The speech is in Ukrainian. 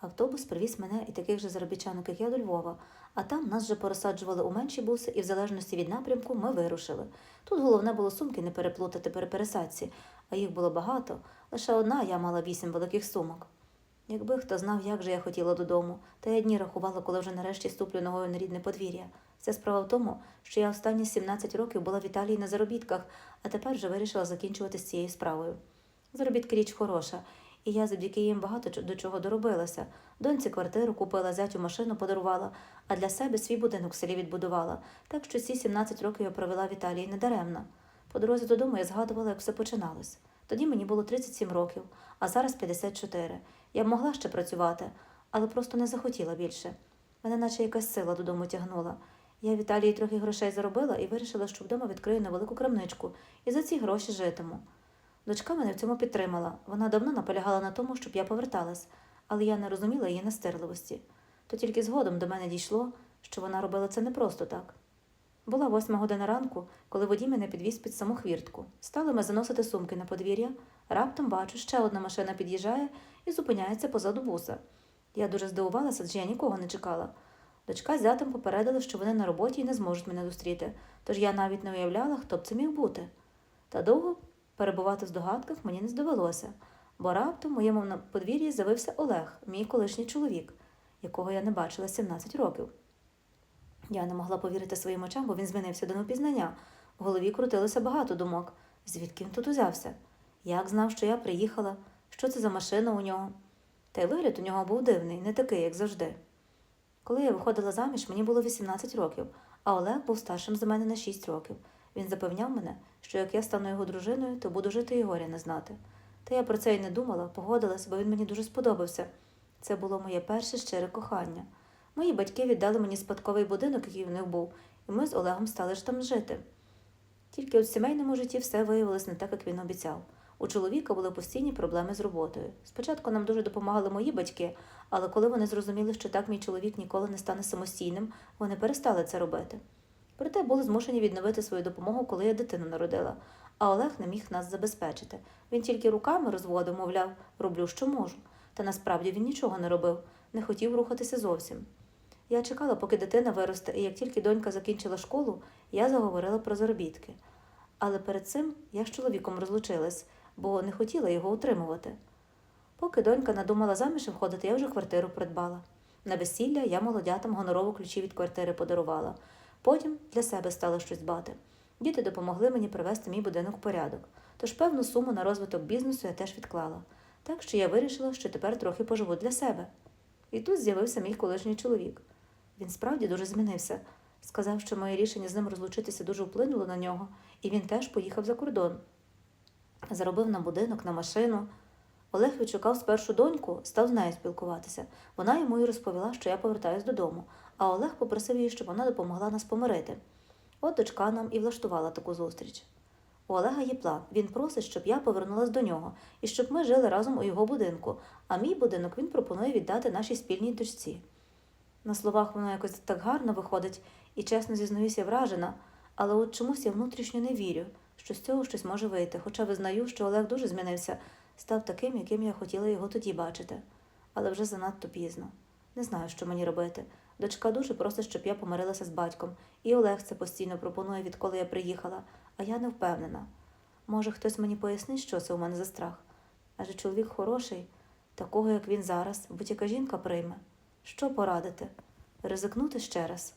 Автобус привіз мене і таких же заробітчанок, як я, до Львова, а там нас вже порозсаджували у менші буси, і в залежності від напрямку ми вирушили. Тут головне було сумки не переплутати при пересадці, а їх було багато. Лише одна я мала вісім великих сумок. Якби хто знав, як же я хотіла додому, та я дні рахувала, коли вже нарешті ступлю ногою на рідне подвір'я. Вся справа в тому, що я останні 17 років була в Італії на заробітках, а тепер вже вирішила закінчувати з цією справою. Заробітки річ хороша, і я завдяки їм багато до чого доробилася. Доньці квартиру купила, зятю машину подарувала, а для себе свій будинок в селі відбудувала. Так що ці 17 років я провела в Італії недаремно. По дорозі додому я згадувала, як все починалось. Тоді мені було 37 років, а зараз 54. Я б могла ще працювати, але просто не захотіла більше. Мене наче якась сила додому тягнула. Я в Італії трохи грошей заробила і вирішила, що вдома відкрию невелику крамничку і за ці гроші житиму. Дочка мене в цьому підтримала. Вона давно наполягала на тому, щоб я поверталась, але я не розуміла її настирливості. То тільки згодом до мене дійшло, що вона робила це не просто так. Була восьма година ранку, коли водій мене підвіз під саму хвіртку. Стали ми заносити сумки на подвір'я. Раптом бачу, ще одна машина під'їжджає і зупиняється позаду буса. Я дуже здивувалася, адже я нікого не чекала. Дочка з зятем попередили, що вони на роботі і не зможуть мене зустріти, тож я навіть не уявляла, хто б це міг бути. Та довго перебувати в здогадках мені не здовелося, бо раптом в моєму подвір'ї з'явився Олег, мій колишній чоловік, якого я не бачила 17 років. Я не могла повірити своїм очам, бо він змінився до невпізнання. В голові крутилося багато думок. Звідки він тут узявся? Як знав, що я приїхала? Що це за машина у нього? Та й вигляд у нього був дивний, не такий, як завжди. Коли я виходила заміж, мені було 18 років, а Олег був старшим за мене на 6 років. Він запевняв мене, що як я стану його дружиною, то буду жити і горя не знати. Та я про це й не думала, погодилась, бо він мені дуже сподобався. Це було моє перше щире кохання. Мої батьки віддали мені спадковий будинок, який в них був, і ми з Олегом стали ж там жити. Тільки у сімейному житті все виявилось не так, як він обіцяв. У чоловіка були постійні проблеми з роботою. Спочатку нам дуже допомагали мої батьки, але коли вони зрозуміли, що так мій чоловік ніколи не стане самостійним, вони перестали це робити. Проте були змушені відновити свою допомогу, коли я дитину народила, а Олег не міг нас забезпечити. Він тільки руками розводив, мовляв, роблю, що можу. Та насправді він нічого не робив, не хотів рухатися зовсім. Я чекала, поки дитина виросте, і як тільки донька закінчила школу, я заговорила про заробітки. Але перед цим я з чоловіком розлучилась, бо не хотіла його утримувати. Поки донька надумала заміж виходити, я вже квартиру придбала. На весілля я молодятам гонорову ключі від квартири подарувала. Потім для себе стала щось дбати. Діти допомогли мені привести мій будинок в порядок, тож певну суму на розвиток бізнесу я теж відклала. Так що я вирішила, що тепер трохи поживу для себе. І тут з'явився мій колишній чоловік. Він справді дуже змінився. Сказав, що моє рішення з ним розлучитися дуже вплинуло на нього, і він теж поїхав за кордон. Заробив на будинок, на машину. Олег відшукав спершу доньку, став з нею спілкуватися. Вона йому й розповіла, що я повертаюсь додому, а Олег попросив її, щоб вона допомогла нас помирити. От дочка нам і влаштувала таку зустріч. У Олега є план. Він просить, щоб я повернулась до нього і щоб ми жили разом у його будинку, а мій будинок він пропонує віддати нашій спільній дочці. На словах воно якось так гарно виходить, і чесно зізнаюся, вражена, але от чомусь я внутрішньо не вірю, що з цього щось може вийти, хоча визнаю, що Олег дуже змінився, став таким, яким я хотіла його тоді бачити. Але вже занадто пізно. Не знаю, що мені робити. Дочка дуже просить, щоб я помирилася з батьком, і Олег це постійно пропонує, відколи я приїхала, а я не впевнена. Може, хтось мені пояснить, що це у мене за страх? Адже чоловік хороший, такого, як він зараз, будь-яка жінка прийме. Що порадити? Ризикнути ще раз.